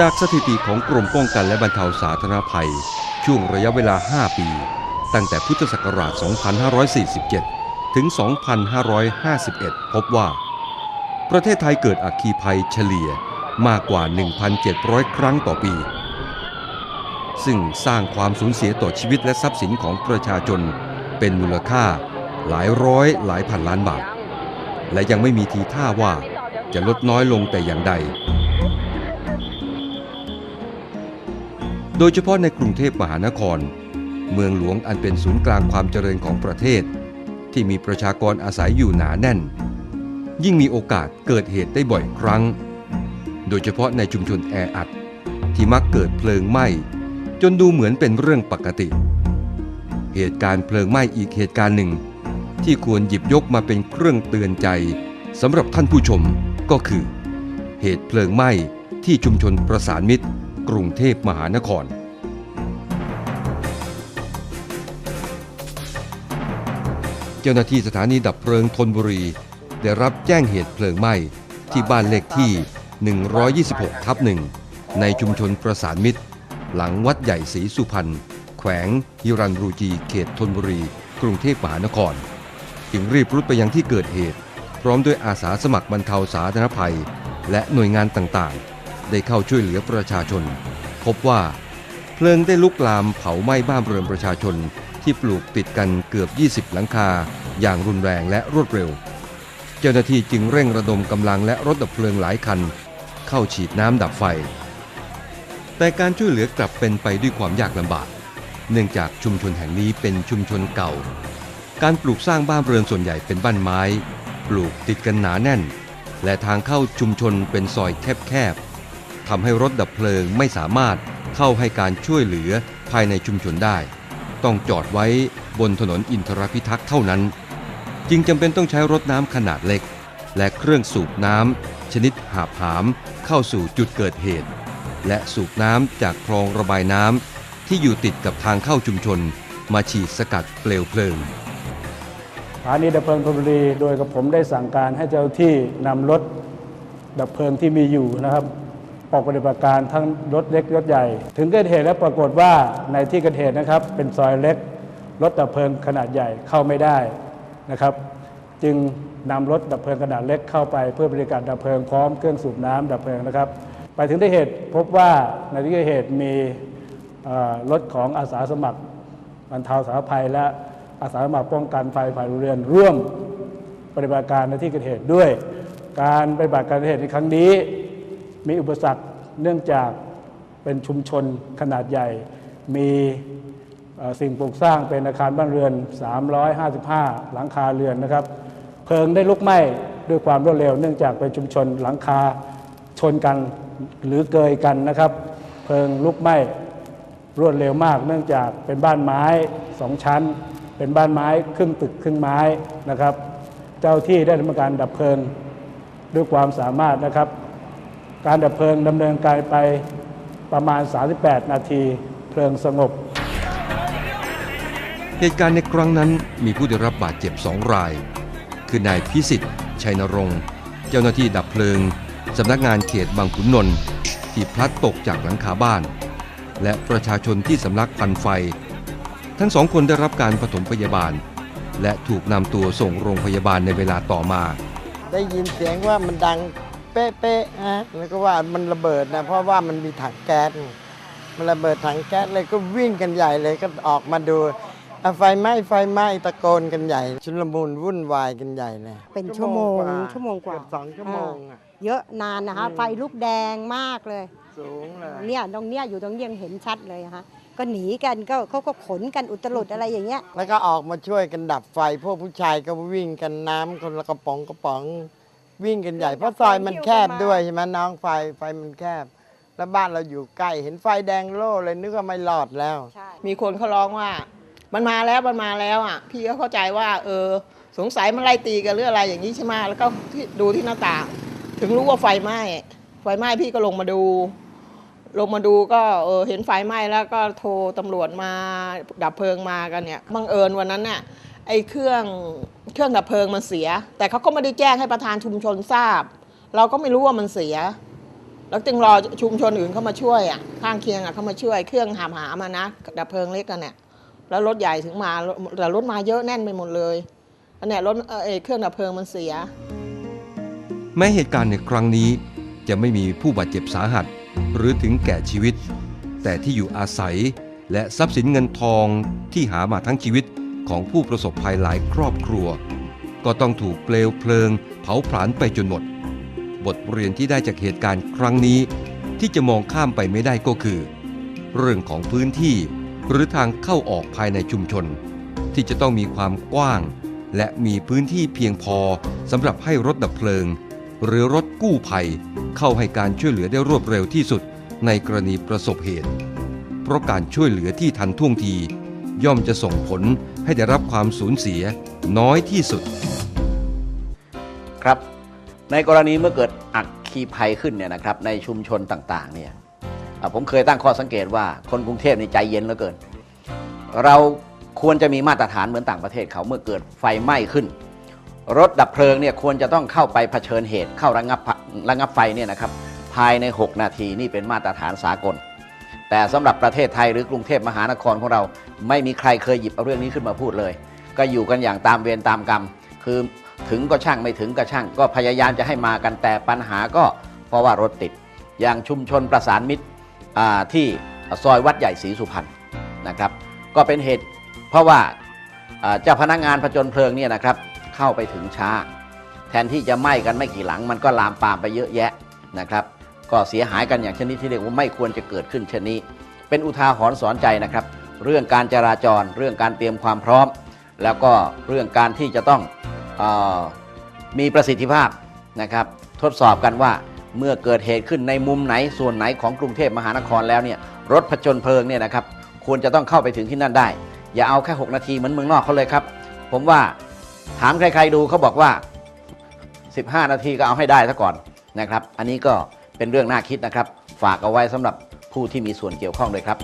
จากสถิติของกรมป้องกันและบรรเทาสาธารณภัย ช่วงระยะเวลา 5 ปี ตั้งแต่พุทธศักราช 2547 ถึง 2551 พบว่า ประเทศไทยเกิดอัคคีภัยเฉลี่ยมากกว่า 1,700 ครั้งต่อปี ซึ่งสร้างความสูญเสียต่อชีวิตและทรัพย์สินของประชาชนเป็นมูลค่าหลายร้อยหลายพันล้านบาท และยังไม่มีทีท่าว่าจะลดน้อยลงแต่อย่างใด โดยเฉพาะในกรุงเทพมหานคร เมืองหลวงอันเป็นศูนย์กลางความเจริญของประเทศ ที่มีประชากรอาศัยอยู่หนาแน่น ยิ่งมีโอกาสเกิดเหตุได้บ่อยครั้ง โดยเฉพาะในชุมชนแออัด ที่มักเกิดเพลิงไหม้ จนดูเหมือนเป็นเรื่องปกติ เหตุการณ์เพลิงไหม้อีกเหตุการณ์หนึ่ง ที่ควรหยิบยกมาเป็นเครื่องเตือนใจสำหรับท่านผู้ชมก็คือ เหตุเพลิงไหม้ที่ชุมชนประสานมิตร กรุงเทพมหานครเจ้าหน้าที่สถานีดับเพลิงธนบุรี ได้รับแจ้งเหตุเพลิงไหม้ที่บ้านเลขที่ 126 ทับหนึ่งในชุมชนประสานมิตร หลังวัดใหญ่ศรีสุพรรณแขวงฮิรันรูจีเขตธนบุรี กรุงเทพมหานคร จึงรีบรุดไปยังที่เกิดเหตุ พร้อมด้วยอาสาสมัครบรรเทาสาธารณภัย และหน่วยงานต่างๆ ได้เข้าช่วยเหลือประชาชน พบว่า เพลิงได้ลุกลามเผาไหม้บ้านเรือนประชาชนที่ปลูกติดกันเกือบ 20 หลังคา อย่างรุนแรงและรวดเร็ว เจ้าหน้าที่จึงเร่งระดมกำลังและรถดับเพลิงหลายคัน เข้าฉีดน้ำดับไฟ แต่การช่วยเหลือกลับเป็นไปด้วยความยากลำบาก เนื่องจากชุมชนแห่งนี้เป็นชุมชนเก่า การปลูกสร้างบ้านเรือนส่วนใหญ่เป็นบ้านไม้ ปลูกติดกันหนาแน่น และทางเข้าชุมชนเป็นซอยแคบๆ ทำให้รถดับเพลิงไม่สามารถเข้าให้การช่วยเหลือภายในชุมชนได้ ต้องจอดไว้บนถนนอินทรพิทักษ์เท่านั้น จึงจำเป็นต้องใช้รถน้ำขนาดเล็ก และเครื่องสูบน้ำชนิดหาบหามเข้าสู่จุดเกิดเหตุ และสูบน้ำจากคลองระบายน้ำที่อยู่ติดกับทางเข้าชุมชน มาฉีดสกัดเปลวเพลิงสถานีดับเพลิงธนบุรีโดยกับผมได้สั่งการให้เจ้าที่นำรถดับเพลิงที่มีอยู่นะครับ ออกปฏิบัติการทั้งรถเล็กรถใหญ่ ถึงเกิดเหตุแล้วปรากฏว่าในที่เกิดเหตุนะครับ เป็นซอยเล็กรถดับเพลิงขนาดใหญ่เข้าไม่ได้นะครับ จึงนำรถดับเพลิงขนาดเล็กเข้าไปเพื่อบริการดับเพลิงพร้อมเครื่องสูบน้ำดับเพลิงนะครับ ไปถึงที่เหตุพบว่าในที่เกิดเหตุมีรถของอาสาสมัครบรรเทาสาธารณภัย และอาสาสมัครป้องกันไฟฝ่ายเรือนร่วมปฏิบัติการในที่เกิดเหตุด้วย การปฏิบัติการในเหตุในครั้งนี้ มีอุปสรรคเนื่องจากเป็นชุมชนขนาดใหญ่ มีสิ่งปลูกสร้างเป็นอาคารบ้านเรือน 355 หลังคาเรือนนะครับเพลิงได้ลุกไหม้ด้วยความรวดเร็ว เนื่องจากเป็นชุมชนหลังคาชนกันหรือเกยกันนะครับ เพลิงลุกไหม้รวดเร็วมาก เนื่องจากเป็นบ้านไม้สองชั้น เป็นบ้านไม้ครึ่งตึกครึ่งไม้นะครับ เจ้าที่ได้ทำการดับเพลิงด้วยความสามารถนะครับ การดับเพลิงดำเนินการไปประมาณ 38 นาทีเพลิงสงบ เหตุการณ์ในครั้งนั้นมีผู้ได้รับบาดเจ็บสองราย คือนายพิสิทธิ์ ชัยนรงค์ เจ้าหน้าที่ดับเพลิงสำนักงานเขตบางขุนนนท์ที่พลัดตกจากหลังคาบ้าน และประชาชนที่สำลักควันไฟ ทั้งสองคนได้รับการปฐมพยาบาล และถูกนำตัวส่งโรงพยาบาลในเวลาต่อมา ได้ยินเสียงว่ามันดัง เป๊ะๆนะแล้วก็ว่ามันระเบิดนะเพราะว่ามันมีถังแก๊สมันระเบิดถังแก๊สเลยก็วิ่งกันใหญ่เลยก็ออกมาดูอะไฟไหม้ไฟไหม้ตะโกนกันใหญ่ ชุลมุนวุ่นวายกันใหญ่เลยเป็นชั่วโมงกว่าชั่วโมงกว่าเอบสองชั่วโมงอะเยอะนานนะคะอืมไฟลุกแดงมากเลยสูงเลยเนี่ยตรงเนี้ยอยู่ตรงนี้ยังเห็นชัดเลยนะคะก็หนีกันก็เขาก็ขนกันอุตลุดอะไรอย่างเงี้ย แล้วก็ออกมาช่วยกันดับไฟ พวกผู้ชายก็วิ่งกันน้ำคนละกระป๋องกระป๋อง วิ่งกันใหญ่ เพราะซอยมันแคบด้วยใช่ไหมน้องไฟไฟมันแคบ แล้วบ้านเราอยู่ใกล้เห็นไฟแดงโล่เลยนึกว่าไม่รอดแล้วใช่มีคนเขาร้องว่า มันมาแล้วมันมาแล้วอะ พี่ก็เข้าใจว่า เออ สงสัยมันไล่ตีกันหรืออะไรอย่างนี้ใช่ไหมแล้วก็ที่ดูที่หน้าต่าง ถึงรู้ว่าไฟไหม้ไฟไหม้พี่ก็ลงมาดู ลงมาดูก็เออเห็นไฟไหม้แล้วก็โทรตำรวจมาดับเพลิงมากันเนี่ยบังเอิญวันนั้นเนี่ย ไอ้เครื่องเครื่องดับเพลิงมันเสีย แต่เขาก็ไม่ได้แจ้งให้ประธานชุมชนทราบ เราก็ไม่รู้ว่ามันเสีย แล้วจึงรอชุมชนอื่นเข้ามาช่วยอะข้างเคียงอะเข้ามาช่วย เครื่องหามหามานะดับเพลิงเล็กกันเนี่ยแล้วรถใหญ่ถึงมาแต่รถมาเยอะแน่นไปหมดเลยอันเนี้ยรถเออเอ่อเครื่องดับเพลิงมันเสีย แม้เหตุการณ์ในครั้งนี้จะไม่มีผู้บาดเจ็บสาหัส หรือถึงแก่ชีวิต แต่ที่อยู่อาศัยและทรัพย์สินเงินทองที่หามาทั้งชีวิต ของผู้ประสบภัยหลายครอบครัว ก็ต้องถูกเปลวเพลิง เผาผลาญไปจนหมด บทเรียนที่ได้จากเหตุการณ์ครั้งนี้ ที่จะมองข้ามไปไม่ได้ก็คือ เรื่องของพื้นที่หรือทางเข้าออกภายในชุมชน ที่จะต้องมีความกว้าง และมีพื้นที่เพียงพอสำหรับให้รถดับเพลิง หรือรถกู้ภัย เข้าให้การช่วยเหลือได้รวดเร็วที่สุดในกรณีประสบเหตุ เพราะการช่วยเหลือที่ทันท่วงที ย่อมจะส่งผล ให้ได้รับความสูญเสียน้อยที่สุด ครับ ในกรณีเมื่อเกิดอัคคีภัยขึ้นเนี่ยนะครับในชุมชนต่างๆเนี่ยผมเคยตั้งข้อสังเกตว่าคนกรุงเทพนี่ใจเย็นเหลือเกิน เราควรจะมีมาตรฐานเหมือนต่างประเทศเขาเมื่อเกิดไฟไหม้ขึ้น รถดับเพลิงเนี่ยควรจะต้องเข้าไปเผชิญเหตุเข้าระงับพะระงับไฟเนี่ยนะครับภายใน 6 นาทีนี่เป็นมาตรฐานสากล แต่สำหรับประเทศไทยหรือกรุงเทพมหานครของเรา ไม่มีใครเคยหยิบเอาเรื่องนี้ขึ้นมาพูดเลย ก็อยู่กันอย่างตามเวรตามกรรม คือถึงก็ช่างไม่ถึงก็ช่าง ก็พยายามจะให้มากันแต่ปัญหาก็เพราะว่ารถติด อย่างชุมชนประสานมิตรที่ซอยวัดใหญ่ศรีสุพรรณนะครับ ก็เป็นเหตุเพราะว่าอ่าเจ้าพนักงานผจญเพลิงเนี่ยนะครับเข้าไปถึงช้า แทนที่จะไหม้กันไม่กี่หลัง มันก็ลามปามไปเยอะแยะนะครับ ก็เสียหายกันอย่างชนิดที่เรียกว่าไม่ควรจะเกิดขึ้นเช่นนี้ เป็นอุทาหรณ์สอนใจนะครับ เรื่องการจราจร เรื่องการเตรียมความพร้อม แล้วก็เรื่องการที่จะต้องออมีประสิทธิภาพนะครับทดสอบกันว่าเมื่อเกิดเหตุขึ้นในมุมไหนส่วนไหนของกรุงเทพมหานครแล้วเนี่ยรถผจญเพลิงเนี่ยนะครับควรจะต้องเข้าไปถึงที่นั่นได้ อย่าเอาแค่ 6 นาทีเหมือนเมืองนอกเขาเลยครับ ผมว่าถามใครๆดูเขาบอกว่า 15 นาทีก็เอาให้ได้ซะก่อนนะครับ อันนี้ก็ เป็นเรื่องน่าคิดนะครับ ฝากเอาไว้สำหรับผู้ที่มีส่วนเกี่ยวข้องด้วยครับ